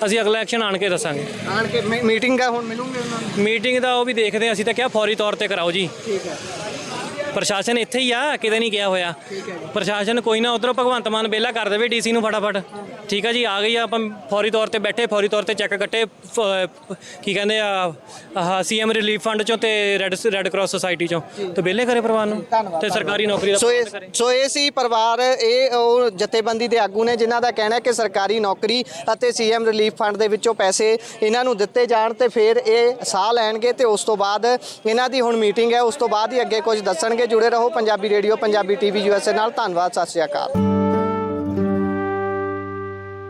ਅਸੀਂ ਅਗਲਾ ਐਕਸ਼ਨ ਆਣ ਕੇ ਦੱਸਾਂਗੇ। ਆਣ ਕੇ ਮੀਟਿੰਗ ਆ ਹੁਣ ਮਿਲੂਗੇ ਉਹਨਾਂ ਨੂੰ? ਮੀਟਿੰਗ ਦਾ ਉਹ ਵੀ ਦੇਖਦੇ ਅਸੀਂ ਤਾਂ ਕਿਹਾ ਫੌਰੀ ਤੌਰ ਤੇ ਕਰਾਓ ਜੀ। ਠੀਕ ਹੈ। ਪ੍ਰਸ਼ਾਸਨ ਇੱਥੇ ਹੀ ਆ ਕਿਤੇ ਨਹੀਂ ਗਿਆ ਹੋਇਆ। ਪ੍ਰਸ਼ਾਸਨ ਕੋਈ ਨਾ ਉਧਰੋਂ ਭਗਵੰਤ ਮਾਨ ਬੇਲਾ ਕਰ ਦੇਵੇ ਡੀਸੀ ਨੂੰ ਫਟਾਫਟ। ਠੀਕ ਆ ਜੀ ਆ ਗਈ ਆ ਆਪਾਂ ਫੌਰੀ ਤੌਰ ਤੇ ਬੈਠੇ ਫੌਰੀ ਤੌਰ ਤੇ ਚੈੱਕ ਕੱਟੇ ਫ- ਕੀ ਕਹਿੰਦੇ ਆ ਆਹ ਸੀਐਮ ਰਿਲੀਫ ਫੰਡ ਚੋਂ ਤੇ ਰੈੱਡ ਰੈੱਡ ਕਰਾਸ ਸੁਸਾਇਟੀ ਚੋਂ। ਤੇ ਬੇਲੇ ਕਰੇ ਪਰਿਵਾਰ ਨੂੰ? ਤੇ ਸਰਕਾਰੀ ਨੌਕਰੀ ਦਾ ਸੋ ਇਹ ਪ੍ਰਬੰਧ ਕਰੇ। ਸੋ ਇਹ ਸੀ ਪਰਿਵਾਰ ਇਹ ਉਹ ਜਥੇਬੰਦੀ ਦੇ ਆਗੂ ਨੇ ਜਿਨ੍ਹਾਂ ਦਾ ਕਹਿਣਾ ਹੈ ਕਿ ਸਰਕਾਰੀ ਨੌਕਰੀ ਅਤੇ ਸੀਐਮ ਰਿਲੀਫ ਫੰਡ ਦੇ ਵਿੱਚੋਂ ਪੈਸੇ ਇਹਨਾਂ ਨੂੰ ਦਿੱਤੇ ਜਾਣ ਤੇ ਫਿਰ ਇਹ ਸਾਹ ਲੈਣਗੇ ਤੇ ਉਸ ਤੋਂ ਬਾਅਦ ਇਹਨਾਂ ਦੀ ਹੁਣ ਮੀਟਿੰਗ ਹੈ ਉਸ ਤੋਂ ਬਾਅਦ ਹੀ ਅੱਗੇ ਕੁਝ ਦੱਸਣਗੇ। ਜੁੜੇ ਰਹੋ Punjabi radio Punjabi TV USA ਨਾਲ। ਧੰਨਵਾਦ ਸਤਿ ਸ਼੍ਰੀ ਅਕਾਲ।